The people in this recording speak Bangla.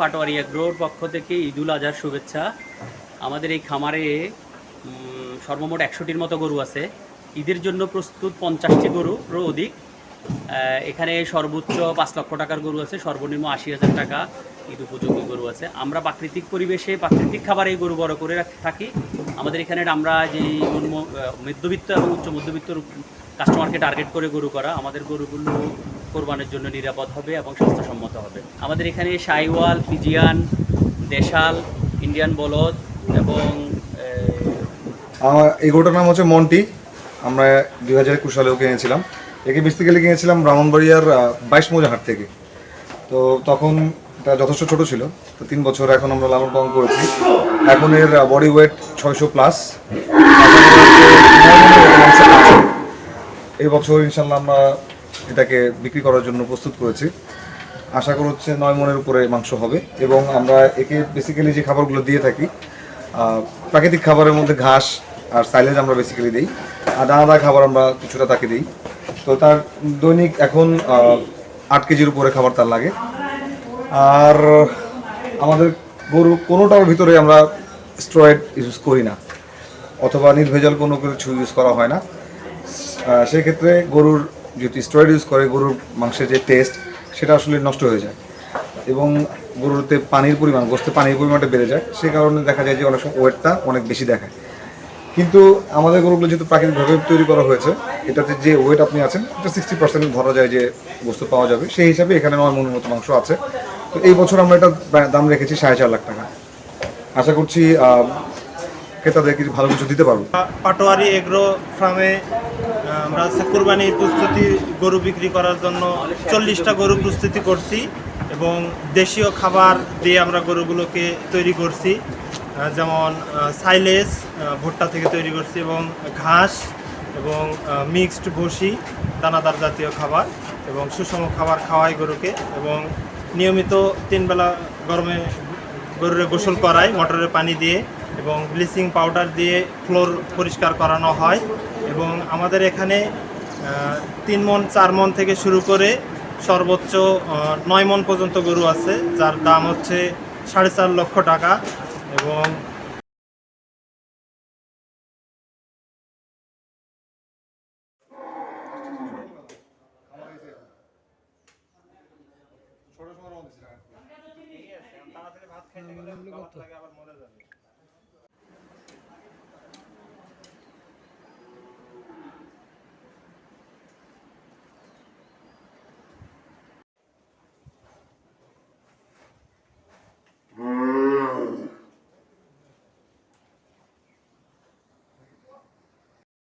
পাটোয়ারি এগ্রোর পক্ষ থেকে ঈদুল আজহার শুভেচ্ছা। আমাদের এই খামারে সর্বমোট একশোটির মতো গরু আছে। ঈদের জন্য প্রস্তুত পঞ্চাশটি গরু অধিক। এখানে সর্বোচ্চ পাঁচ লক্ষ টাকার গরু আছে সর্বনিম্ন আশি হাজার টাকা ঈদ উপযোগী গরু আছে। আমরা প্রাকৃতিক পরিবেশে প্রাকৃতিক খাবার গরু বড় করে থাকি। আমাদের এখানে আমরা যে নিম্ন- আহ, মধ্যবিত্ত এবং উচ্চ মধ্যবিত্ত কাস্টমারকে টার্গেট করে গরু করা। আমাদের গরুগুলো কোরবানের জন্য নিরাপদ হবে এবং স্বাস্থ্যসম্মত হবে। আমাদের এখানে সাইওয়াল ফিজিয়ান, দেশাল, ইন্ডিয়ান বলদ এবং আমার এই গরুটার নাম হচ্ছে মন্টি। আমরা দুই হাজার একুশ সালেও কিনেছিলাম একে বেসিক্যালি কিনেছিলাম ব্রাহ্মণবাড়িয়ার বাইশ হাট থেকে। তো তখন এটা যথেষ্ট ছোট ছিল। তো তিন বছর এখন আমরা লালন পালন করেছি। এখন এর বডি ওয়েট ছয়শো প্লাস এই বছর ইনশাল্লাহ আমরা এটাকে বিক্রি করার জন্য প্রস্তুত করেছি। আশা করা হচ্ছে নয় মনের উপরে মাংস হবে এবং আমরা একে বেসিক্যালি যে খাবারগুলো দিয়ে থাকি প্রাকৃতিক খাবারের মধ্যে ঘাস আর সাইলেজ আমরা বেসিক্যালি দিই। আর দানাদার খাবার আমরা কিছুটা তাকে দিই। তো তার দৈনিক এখন আট কেজির উপরে খাবার তার লাগে। আর আমাদের গরু কোনোটার ভিতরে আমরা স্ট্রয়েড ইউজ করি না। অথবা নির্ভেজাল কোনো কিছু ইউজ করা হয় না। সেক্ষেত্রে গরুর যদি স্টেরয়েড ইউজ করে গরুর মাংসের যে টেস্ট সেটা আসলে নষ্ট হয়ে যায় এবং গরুতে পানির পরিমাণ গোস্তে পানির পরিমাণটা বেড়ে যায়। সে কারণে দেখা যায় যে অনেক সময় ওয়েটটা অনেক বেশি দেখায়। কিন্তু আমাদের গরুগুলো যেহেতু প্রাকৃতিকভাবে তৈরি করা হয়েছে, এটাতে যে ওয়েট আপনি আছেন, এটা সিক্সটি পার্সেন্ট ধরা যায় যে বস্তু পাওয়া যাবে। সেই হিসাবে এখানে আমার মনের মতো মাংস আছে। তো এই বছর আমরা এটা দাম রেখেছি সাড়ে চার লাখ টাকা। আশা করছি ক্রেতাদের কিছু ভালো কিছু দিতে পারব। পাটোয়ারি এগ্রো, ফার্মে আমরা হচ্ছে কোরবানির প্রস্তুতি গরু বিক্রি করার জন্য চল্লিশটা গরু প্রস্তুতি করছি এবং দেশীয় খাবার দিয়ে আমরা গরুগুলোকে তৈরি করছি। যেমন সাইলেস ভুট্টা থেকে তৈরি করছি এবং ঘাস এবং মিক্সড ভুসি, দানাদার জাতীয় খাবার এবং সুষম খাবার খাওয়াই গরুকে এবং নিয়মিত তিনবেলা গরমে গরুরে গোসল করাই মোটরের পানি দিয়ে এবং ব্লিচিং পাউডার দিয়ে ফ্লোর পরিষ্কার করানো হয়। এবং আমাদের এখানে তিন মন চার মন থেকে শুরু করে সর্বোচ্চ নয় মন পর্যন্ত গরু আছে যার দাম হচ্ছে সাড়ে চার লক্ষ টাকা এবং তাড়াতাড়ি ভাত খাইতে গেলে আবার মরে যাবে।